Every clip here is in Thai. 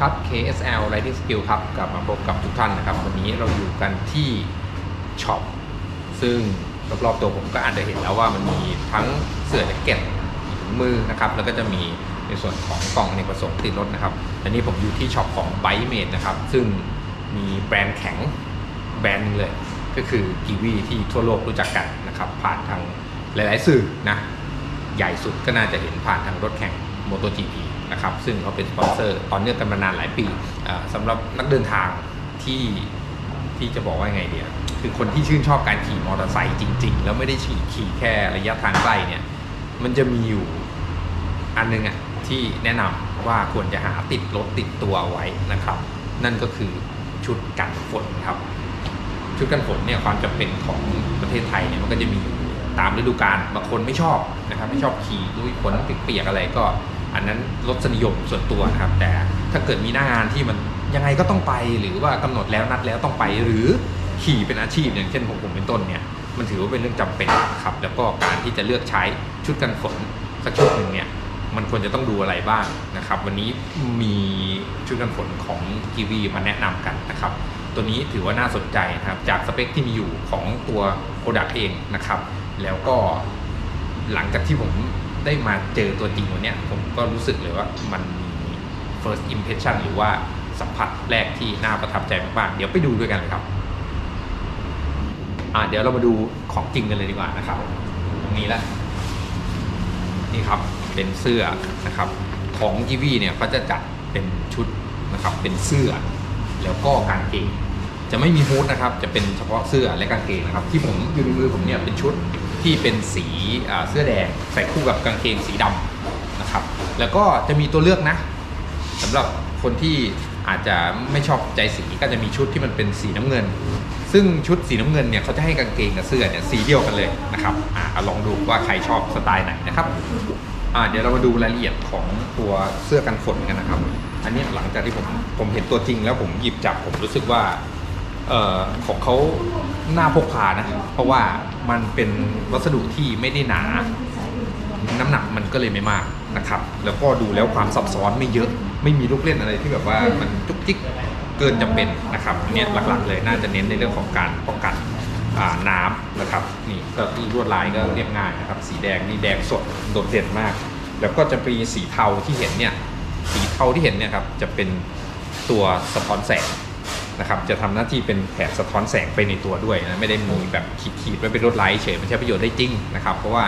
ครับ KSL Riding Skill ครับ กลับมาพบกับทุกท่านนะครับ วันนี้เราอยู่กันที่ช็อป ซึ่งรอบๆตัวผมก็อาจจะเห็นแล้วว่ามันมีทั้งเสื้อแจ็คเก็ตถุงมือนะครับ แล้วก็จะมีในส่วนของกล่องอเนกประสงค์ติดรถนะครับอันนี้ผมอยู่ที่ช็อปของ b i m a d e นะครับ ซึ่งมีแบรนด์แข็งแบรนด์หนึงเลย ก็คือกีวีที่ทั่วโลกรู้จักกันนะครับ ผ่านทางหลาย ๆ สื่อนะ ใหญ่สุดก็น่าจะเห็นผ่านทางรถแข่ง MotoGP นะครับซึ่งเขาเป็นสปอนเซอร์ต่อเนื่องกันมานานหลายปีอ่าสำหรับนักเดินทางที่ที่จะบอกว่าไงเดียคือคนที่ชื่นชอบการขี่มอเตอร์ไซค์จริง ๆ แล้วไม่ได้ขี่ขี่แค่ระยะทางใกล้เนี่ยมันจะมีอยู่อันนึงอะที่แนะนำว่าควรจะหาติดรถติดตัวไว้นะครับ นั่นก็คือชุดกันฝนครับ ชุดกันฝนเนี่ยความจำเป็นของประเทศไทยเนี่ยมันก็จะมีตามฤดูกาลบางคนไม่ชอบนะครับ ไม่ชอบขี่ลุยฝนเปียกๆอะไรก็ อันนั้นรสนิยมส่วนตัวนะครับ แต่ถ้าเกิดมีหน้างานที่มันยังไงก็ต้องไปหรือว่ากำหนดแล้วนัดแล้วต้องไปหรือขี่เป็นอาชีพอย่างเช่นผมผมเป็นต้นเนี่ยมันถือว่าเป็นเรื่องจำเป็นครับ แล้วก็การที่จะเลือกใช้ชุดกันฝนสักชุดหนึ่งเนี่ยมันควรจะต้องดูอะไรบ้างนะครับ วันนี้มีชุดกันฝนของกีวีมาแนะนำกันนะครับ ตัวนี้ถือว่าน่าสนใจนะครับ จากสเปคที่มีอยู่ของตัวโปรดักต์เองนะครับ แล้วก็หลังจากที่ผม ได้มาเจอตัวจริงวันนี้ผมก็รู้สึกเลยว่ามันมี first impression หรือว่าสัมผัสแรกที่น่าประทับใจมากๆ เดี๋ยวไปดูด้วยกันเลยครับ อ่าเดี๋ยวเรามาดูของจริงกันเลยดีกว่านะครับ ตรงนี้แหละนี่ครับเป็นเสื้อนะครับ ของกีวีเนี่ยเขาจะจัดเป็นชุดนะครับ เป็นเสื้อ แล้วก็กางเกงจะไม่มีฮู้ดนะครับ จะเป็นเฉพาะเสื้อและกางเกงนะครับ ที่ผมอยู่ในมือผมเนี่ยเป็นชุด ที่เป็นสีเสื้อแดงใส่คู่กับกางเกงสีดำนะครับ แล้วก็จะมีตัวเลือกนะสำหรับคนที่อาจจะไม่ชอบใจสีก็จะมีชุดที่มันเป็นสีน้ำเงิน ซึ่งชุดสีน้ำเงินเนี่ยเขาจะให้กางเกงกับเสื้อเนี่ยสีเดียวกันเลยนะครับอ่าลองดูว่าใครชอบสไตล์ไหนนะครับอ่าเดี๋ยวเรามาดูรายละเอียดของตัวเสื้อกันฝนกันนะครับ อันนี้หลังจากที่ผมผมเห็นตัวจริงแล้วผมหยิบจับผมรู้สึกว่าเอ่อของเขาน่าพกพานะเพราะว่า มันเป็นวัสดุที่ไม่ได้หนา น้ำหนักมันก็เลยไม่มากนะครับ แล้วก็ดูแล้วความซับซ้อนไม่เยอะ ไม่มีลูกเล่นอะไรที่แบบว่ามันจุกจิกเกินจำเป็นนะครับอันเนี้ยหลักๆเลยน่าจะเน้นในเรื่องของการป้องกันน้ำนะครับนี่ก็ลวดลายก็เรียบง่ายนะครับ สีแดงนี่แดงสดโดดเด่นมาก แล้วก็จะมีสีเทาที่เห็นเนี่ยสีเทาที่เห็นเนี่ยครับจะเป็นตัวสะท้อนแสง นะครับจะทำหน้าที่เป็นแผงสะท้อนแสงไปในตัวด้วยนะไม่ได้มีแบบขีดๆไว้เป็นรถไลท์เฉยมันใช้ประโยชน์ได้จริงนะครับเพราะว่า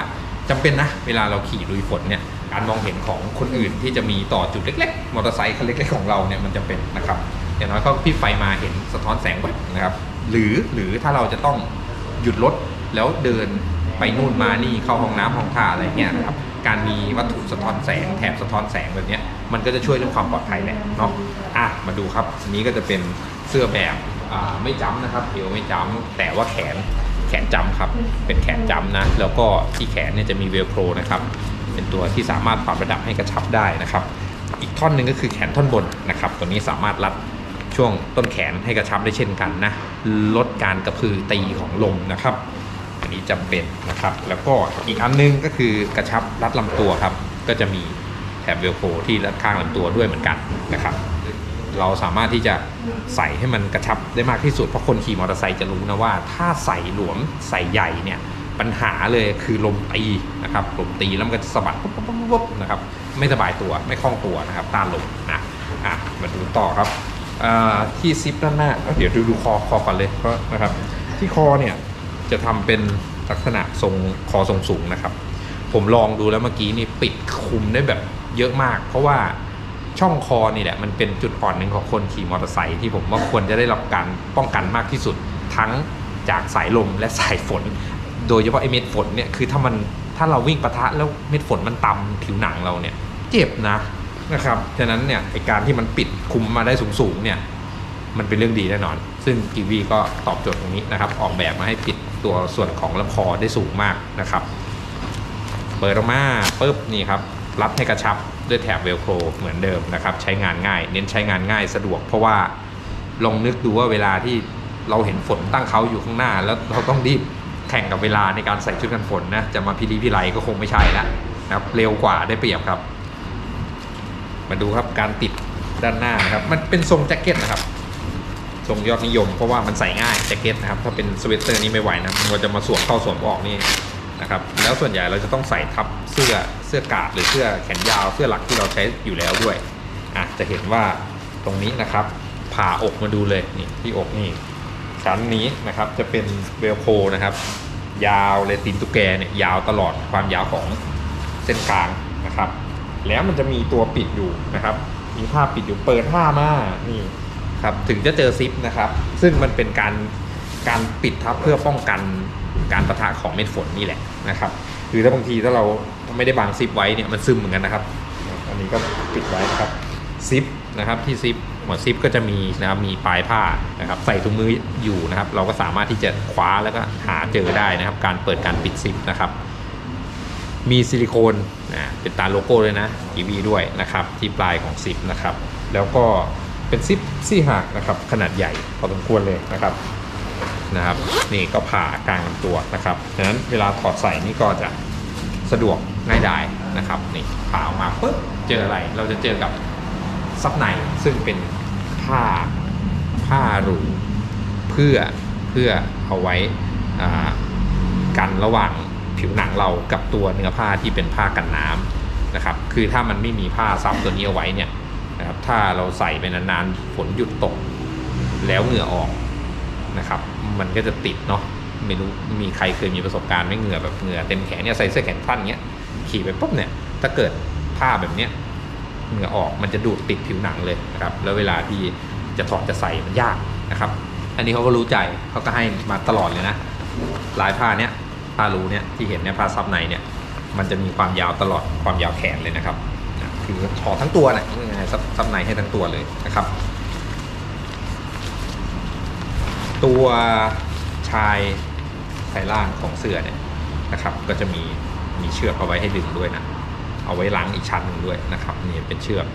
จำเป็นนะเวลาเราขี่ลุยฝนเนี่ยการมองเห็นของคนอื่นที่จะมีต่อจุดเล็กๆมอเตอร์ไซค์คันเล็กๆของเราเนี่ยมันจำเป็นนะครับอย่างน้อยก็พี่ไฟมาเห็นสะท้อนแสงแวบนะครับหรือหรือถ้าเราจะต้องหยุดรถแล้วเดินไปนู่นมานี่เข้าห้องน้ำห้องท่าอะไรเงี้ยนะครับการมีวัตถุสะท้อนแสงแถบสะท้อนแสงแบบเนี้ยมันก็จะช่วยเรื่องความปลอดภัยแหละเนาะอะมาดูครับอันนี้ก็จะเป็น เสื้อแบบอ่าไม่จ้ำนะครับเอวไม่จ้ำแต่ว่าแขนแขนจ้ำครับ เป็นแขนจ้ำนะ แล้วก็ที่แขนเนี่ยจะมีเวลโครนะครับ เป็นตัวที่สามารถปรับระดับให้กระชับได้นะครับ อีกท่อนหนึ่งก็คือแขนท่อนบนนะครับ ตัวนี้สามารถรัดช่วงต้นแขนให้กระชับได้เช่นกันนะ ลดการกระพือตีของลมนะครับ อันนี้จำเป็นนะครับ แล้วก็อีกอันนึงก็คือกระชับรัดลำตัวครับ ก็จะมีแถบเวลโครที่รัดข้างลำตัวด้วยเหมือนกันนะครับ เราสามารถที่จะใส่ให้มันกระชับได้มากที่สุด เพราะคนขี่มอเตอร์ไซค์จะรู้นะว่า ถ้าใส่หลวมใส่ใหญ่เนี่ยปัญหาเลยคือลมตีนะครับลมตีแล้วมันก็จะสะบัดปุ๊บปุ๊บปุ๊บนะครับไม่สบายตัวไม่คล่องตัวนะครับต้านลมนะอะมาดูต่อครับที่ซิปด้านหน้าเดี๋ยวดูดูคอคอก่อนเลยก็นะครับที่คอเนี่ยจะทำเป็นลักษณะทรงคอทรงสูงนะครับ ผมลองดูแล้วเมื่อกี้นี่ปิดคุมได้แบบเยอะมาก เพราะว่า ช่องคอนี่แหละมันเป็นจุดอ่อนหนึ่งของคนขี่มอเตอร์ไซค์ที่ผมว่าควรจะได้รับการป้องกันมากที่สุดทั้งจากสายลมและสายฝน โดยเฉพาะไอเม็ดฝนเนี่ยคือถ้ามันถ้าเราวิ่งปะทะแล้วเม็ดฝนมันตำผิวหนังเราเนี่ย เจ็บนะนะครับฉะนั้นเนี่ยไอการที่มันปิดคุมมาได้สูงๆเนี่ยมันเป็นเรื่องดีแน่นอน ซึ่งกีวีก็ตอบโจทย์ตรงนี้นะครับ ออกแบบมาให้ปิดตัวส่วนของลำคอได้สูงมากนะครับ เปิดออกมาปุ๊บนี่ครับ รัดให้กระชับ ด้วยแถบเวลโครเหมือนเดิมนะครับ ใช้งานง่าย เน้นใช้งานง่ายสะดวก เพราะว่าลองนึกดูว่าเวลาที่เราเห็นฝนตั้งเขาอยู่ข้างหน้า แล้วเราต้องรีบแข่งกับเวลาในการใส่ชุดกันฝนนะจะมาพิลีพิไลก็คงไม่ใช่แล้วนะครับเร็วกว่าได้เปรียบครับ มาดูครับการติดด้านหน้านะครับ มันเป็นทรงแจ็คเก็ตนะครับทรงยอดนิยมเพราะว่ามันใส่ง่ายแจ็คเก็ตนะครับถ้าเป็นสเวตเตอร์นี่ไม่ไหวนะมันจะมาสวมเข้าสวมออกนี่ นะครับแล้วส่วนใหญ่เราจะต้องใส่ทับเสื้อเสื้อกาดหรือเสื้อแขนยาวเสื้อหลักที่เราใช้อยู่แล้วด้วยอะจะเห็นว่าตรงนี้นะครับผ่าอกมาดูเลยนี่ที่อกนี่ชั้นนี้นะครับจะเป็นเวลโคนะครับ ยาวเลยตีนตุกแกเนี่ยยาวตลอดความยาวของเส้นกลางนะครับ แล้วมันจะมีตัวปิดอยู่นะครับ มีผ้าปิดอยู่เปิดผ้ามานี่ครับถึงจะเจอซิปนะครับ ซึ่งมันเป็นการการปิดทับเพื่อป้องกัน การประทะของเม็ดฝนนี่แหละนะครับหรือถ้าบางทีถ้าเราไม่ได้บางซิปไว้เนี่ยมันซึมเหมือนกันนะครับ อันนี้ก็ปิดไว้นะครับซิปนะครับที่ซิปหัวซิปก็จะมีนะครับมีปลายผ้านะครับใส่ถุงมืออยู่นะครับ เราก็สามารถที่จะคว้าแล้วก็หาเจอได้นะครับ การเปิดการปิดซิปนะครับมีซิลิโคนนะเป็นตาโลโก้เลยนะ EV ด้วยนะครับ ที่ปลายของซิปนะครับ แล้วก็เป็นซิปซี่หักนะครับ ขนาดใหญ่พอสมควรเลยนะครับ นะครับ นี่ก็ผ่ากลางลำตัวนะครับดังนั้นเวลาถอดใส่นี่ก็จะสะดวกง่ายดายนะครับนี่ผ่าออกมาปุ๊บเจออะไร เราจะเจอกับซับในซึ่งเป็นผ้าผ้ารูเพื่อเพื่อเอาไว้กันระหว่างผิวหนังเรากับตัวเนื้อผ้าที่เป็นผ้ากันน้ำนะครับ คือถ้ามันไม่มีผ้าซับตัวนี้เอาไว้เนี่ยนะครับถ้าเราใส่ไปนานๆฝนหยุดตก แล้วเหงื่อออก นะครับ มันก็จะติดเนาะไม่รู้มีใครเคยมีประสบการณ์ไหม่เหงื่อแบบเหงื่อเต็มแขนเนี่ยใส่เสื้อแขนสั้นเงี้ยขี่ไปปุ๊บเนี่ยถ้าเกิดผ้าแบบเนี้ยเหงื่อออกมันจะดูดติดผิวหนังเลยนะครับแล้วเวลาที่จะถอดจะใส่มันยากนะครับ อันนี้เขาก็รู้ใจเขาก็ให้มาตลอดเลยนะลายผ้าเนี้ยผ้ารูเนี้ยที่เห็นเนี่ยผ้าซับในเนี่ยมันจะมีความยาวตลอดความยาวแขนเลยนะครับคือถอดทั้งตัวนะยังไงซับซับในให้ทั้งตัวเลยนะครับ ตัวชายชายล่างของเสื้อเนี่ยนะครับ ก็จะมีมีเชือกเอาไว้ให้ดึงด้วยนะ เอาไว้ล้างอีกชั้นหนึ่งด้วยนะครับนี่เป็นเชือก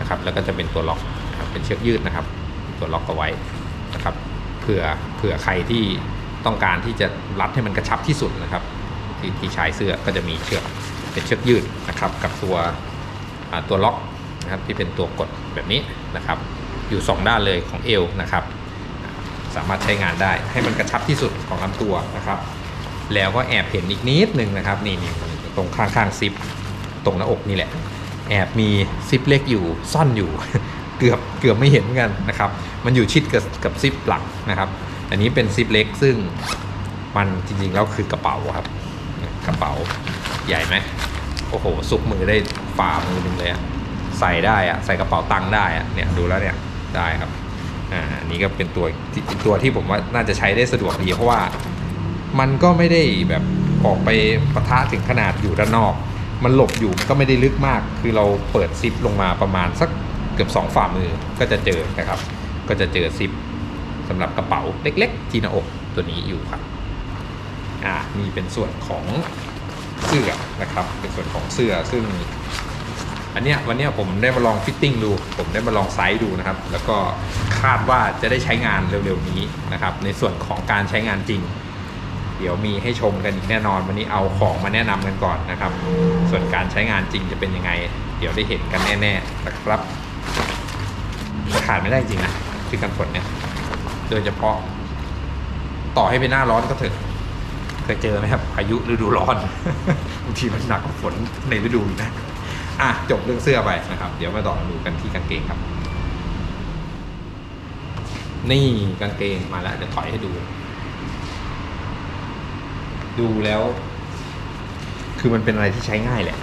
นะครับ แล้วก็จะเป็นตัวล็อกนะครับเป็นเชือกยืดนะครับ ตัวล็อกเอาไว้นะครับเผื่อเผื่อใครที่ต้องการที่จะรัดให้มันกระชับที่สุดนะครับ ที่ที่ชายเสื้อก็จะมีเชือกเป็นเชือกยืดนะครับ กับตัวตัวล็อกนะครับที่เป็นตัวกดแบบนี้นะครับ อยู่ 2 ด้านเลยของเอวนะครับ สามารถใช้งานได้ ให้มันกระชับที่สุดของลำตัวนะครับ แล้วก็แอบเห็นอีกนิดหนึ่งนะครับนี่นี่ตรงข้างๆซิปตรงหน้าอกนี่แหละ แอบมีซิปเล็กอยู่ซ่อนอยู่ เกือบเกือบไม่เห็นกันนะครับ มันอยู่ชิดกับกับซิปหลักนะครับ อันนี้เป็นซิปเล็กซึ่งมันจริงๆแล้วคือกระเป๋าครับ กระเป๋าใหญ่ไหมโอ้โหซุกมือได้ฝ่ามือหนึ่งเลยอะใส่ได้อะใส่กระเป๋าตังค์ได้อะเนี่ยดูแล้วเนี่ยได้ครับ อ่าอันนี้ก็เป็นตัวตัวที่ผมว่าน่าจะใช้ได้สะดวกดีเพราะว่ามันก็ไม่ได้แบบออกไปปะทะถึงขนาดอยู่ด้านนอก มันหลบอยู่มันก็ไม่ได้ลึกมาก คือเราเปิดซิปลงมาประมาณสักเกือบสองฝ่ามือก็จะเจอนะครับ ก็จะเจอซิปสำหรับกระเป๋าเล็กๆ ที่หน้าอกตัวนี้อยู่ครับอ่านี่เป็นส่วนของเสื้อนะครับ เป็นส่วนของเสื้อซึ่ง อันเนี้ยวันเนี้ยผมได้มาลองฟิตติ้งดู ผมได้มาลองไซส์ดูนะครับ แล้วก็คาดว่าจะได้ใช้งานเร็วๆนี้นะครับ ในส่วนของการใช้งานจริง เดี๋ยวมีให้ชมกันอีกแน่นอน วันนี้เอาของมาแนะนำกันก่อนนะครับ ส่วนการใช้งานจริงจะเป็นยังไง เดี๋ยวได้เห็นกันแน่ๆนะครับขาดไม่ได้จริงนะคือกันฝนเนี่ยโดยเฉพาะ ต่อให้เป็นหน้าร้อนก็เถอะเคยเจอไหมครับพายุฤดูร้อนบางทีมันหนักกว่าฝนในฤดูอีกนะ อะจบเรื่องเสื้อไปนะครับ เดี๋ยวมาต่อดูกันที่กางเกงครับ นี่กางเกงมาแล้วเดี๋ยวถอยให้ดู ดูแล้ว คือมันเป็นอะไรที่ใช้ง่ายแหละ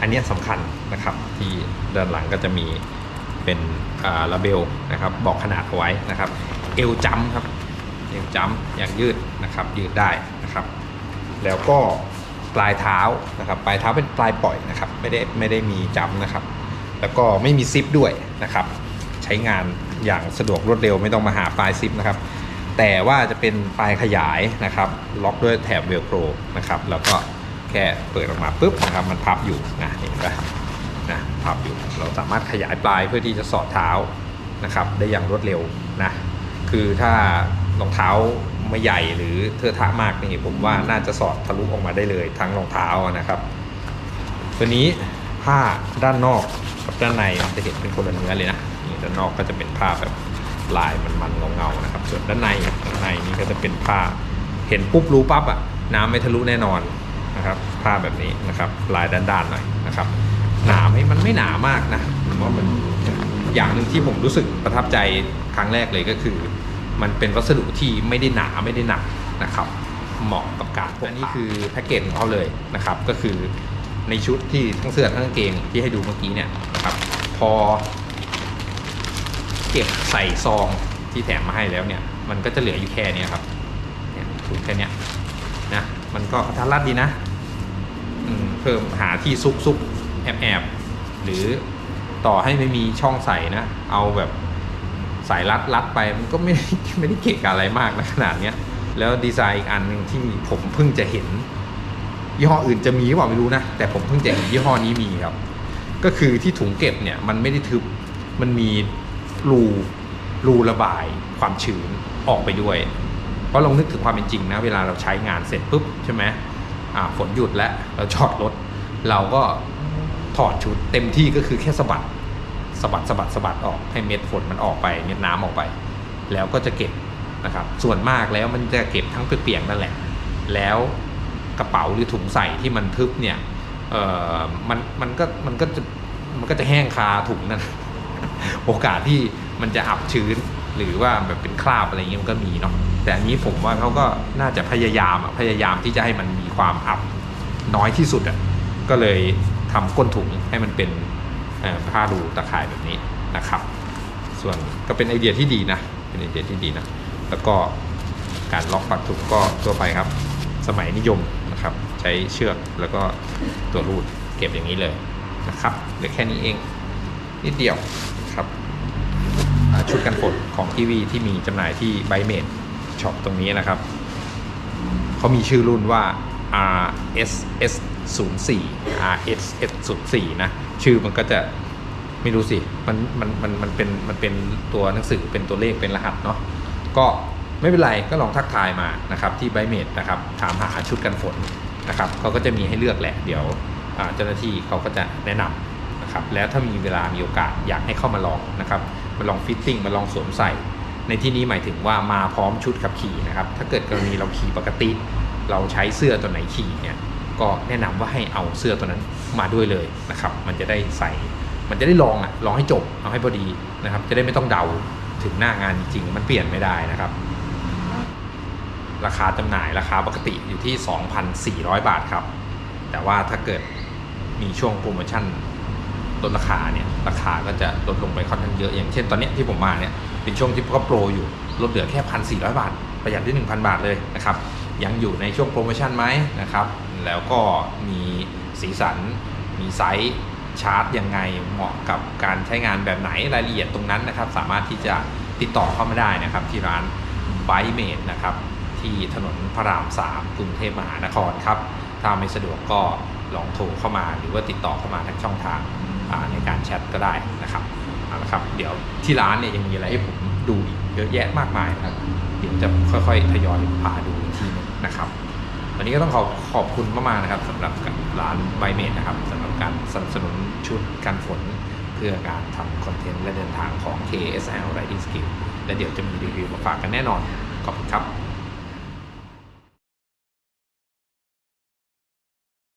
อันนี้สำคัญนะครับ ที่ด้านหลังก็จะมีเป็นอ่าลาเบลนะครับ บอกขนาดเอาไว้นะครับ เอวจัมครับเอวจัมอย่างยืดนะครับ ยืดได้นะครับ แล้วก็ ปลายเท้านะครับปลายเท้าเป็นปลายปล่อยนะครับไม่ได้ไม่ได้มีจัมนะครับ แล้วก็ไม่มีซิปด้วยนะครับ ใช้งานอย่างสะดวกรวดเร็วไม่ต้องมาหาปลายซิปนะครับ แต่ว่าจะเป็นปลายขยายนะครับ ล็อกด้วยแถบเวลโครนะครับ แล้วก็แค่เปิดออกมาปุ๊บนะครับ มันพับอยู่นะเห็นไหมนะพับอยู่เราสามารถขยายปลายเพื่อที่จะสอดเท้านะครับ ได้อย่างรวดเร็วนะคือถ้ารองเท้า ไม่ใหญ่หรือเทอะทะมากนี่ผมว่าน่าจะสอดทะลุออกมาได้เลยทั้งรองเท้านะครับ ตัวนี้ผ้าด้านนอกกับด้านในจะเห็นเป็นคนละเนื้อเลยนะด้านนอกก็จะเป็นผ้าแบบลายมันๆเงาๆนะครับ ส่วนด้านในด้านในนี่ก็จะเป็นผ้าเห็นปุ๊บรู้ปั๊บอะน้ำไม่ทะลุแน่นอนนะครับผ้าแบบนี้นะครับลายด้านๆหน่อยนะครับ หนาไหมมันไม่หนามากนะผมว่ามันอย่างหนึ่งที่ผมรู้สึกประทับใจครั้งแรกเลยก็คือ มันเป็นวัสดุที่ไม่ได้หนาไม่ได้หนักนะครับ เหมาะกับการพกอันนี้คือแพ็กเกจของเขาเลยนะครับ ก็คือในชุดที่ทั้งเสื้อทั้งกางเกงที่ให้ดูเมื่อกี้เนี่ยนะครับ พอ เก็บใส่ซองที่แถมมาให้แล้วเนี่ย มันก็จะเหลืออยู่แค่นี้ครับเนี่ยถุงแค่นี้นะมันก็ทันรัดดีนะเพิ่มหาที่ซุกซุกแอบแอบหรือต่อให้ไม่มีช่องใส่นะ เอาแบบ สายรัดรัดไปมันก็ไม่ได้ไม่ได้เก่งอะไรมากนะขนาดเนี้ยแล้วดีไซน์อีกอันหนึ่งที่ผมเพิ่งจะเห็น ยี่ห้ออื่นจะมีหรือเปล่าไม่รู้นะ แต่ผมเพิ่งจะเห็นยี่ห้อนี้มีครับ ก็คือที่ถุงเก็บเนี่ยมันไม่ได้ทึบมันมีรูรูระบายความชื้นออกไปด้วย เพราะลองนึกถึงความเป็นจริงนะ เวลาเราใช้งานเสร็จปุ๊บใช่ไหมอ่าฝนหยุดแล้วเราจอดรถ เราก็ถอดชุดเต็มที่ก็คือแค่สะบัด สบัดสบัดสบัดออกให้เม็ดฝนมันออกไปเม็ดน้ำออกไป แล้วก็จะเก็บนะครับ ส่วนมากแล้วมันจะเก็บทั้งเปียกๆนั่นแหละ แล้วกระเป๋าหรือถุงใส่ที่มันทึบเนี่ยเออมันมันก็มันก็จะมันก็จะแห้งคาถุงนั่นโอกาสที่มันจะอับชื้นหรือว่าแบบเป็นคราบอะไรเงี้ยมันก็มีเนาะแต่อันนี้ผมว่าเขาก็น่าจะพยายามพยายามที่จะให้มันมีความอับน้อยที่สุดอะก็เลยทำก้นถุงให้มันเป็น ผ้ารูตะข่ายแบบนี้นะครับ ส่วนก็เป็นไอเดียที่ดีนะ เป็นไอเดียที่ดีนะ แล้วก็การล็อกปักถุงก็ทั่วไปครับ สมัยนิยมนะครับ ใช้เชือกแล้วก็ตัวรูดเก็บอย่างนี้เลยนะครับเหลือแค่นี้เองนิดเดียวครับชุดกันฝนของทีวีที่มีจำหน่ายที่ไบเมดช็อปตรงนี้นะครับเขามีชื่อรุ่นว่า RSS 0 4 RSS 0 4 นะ ชื่อมันก็จะไม่รู้สิ มันมันมันมันเป็นมันเป็นตัวหนังสือเป็นตัวเลขเป็นรหัสเนาะ ก็ไม่เป็นไรก็ลองทักทายมานะครับที่ไบเมดนะครับถามหาชุดกันฝนนะครับเขาก็จะมีให้เลือกแหละเดี๋ยวเจ้าหน้าที่เขาก็จะแนะนำนะครับแล้วถ้ามีเวลามีโอกาสอยากให้เข้ามาลองนะครับมาลองฟิตติ้งมาลองสวมใส่ ในที่นี้หมายถึงว่ามาพร้อมชุดขับขี่นะครับถ้าเกิดกรณีเราขี่ปกติ เราใช้เสื้อตัวไหนขี่เนี่ย ก็แนะนำว่าให้เอาเสื้อตัวนั้นมาด้วยเลยนะครับ มันจะได้ใส่ มันจะได้ลองอะลองให้จบเอาให้พอดีนะครับ จะได้ไม่ต้องเดาถึงหน้างานจริงมันเปลี่ยนไม่ได้นะครับ ราคาจำหน่ายราคาปกติอยู่ที่ 2,400 บาทครับ แต่ว่าถ้าเกิดมีช่วงโปรโมชั่นลดราคาเนี่ยราคาก็จะลดลงไปค่อนข้างเยอะ อย่างเช่นตอนนี้ที่ผมมาเนี่ยเป็นช่วงที่ก็โปรอยู่ลดเหลือแค่ 1,400 บาท ประหยัดได้1,000 บาทเลยนะครับ ยังอยู่ในช่วงโปรโมชั่นไหมนะครับ แล้วก็มีสีสัน มีไซส์ชาร์จยังไงเหมาะกับการใช้งานแบบไหนรายละเอียดตรงนั้นนะครับ สามารถที่จะติดต่อเข้ามาได้นะครับ ที่ร้านไบเมดนะครับที่ถนนพระราม 3 กรุงเทพมหานครครับ ถ้าไม่สะดวกก็ลองโทรเข้ามาหรือว่าติดต่อเข้ามาทางช่องทางในการแชทก็ได้นะครับเอาละครับเดี๋ยวที่ร้านเนี่ยยังมีอะไรให้ผมดูอีกเยอะแยะมากมายนะครับ เดี๋ยวจะค่อยๆทยอยพาดูทีนึงนะครับ วันนี้ก็ต้องขอขอบคุณมากๆนะครับสำหรับร้านไบเมดนะครับสำหรับการสนับสนุนชุดกันฝน เพื่อการทำคอนเทนต์และเดินทางของ KSL Riding Skill และเดี๋ยวจะมีรีวิวมาฝากกันแน่นอน ขอบคุณครับ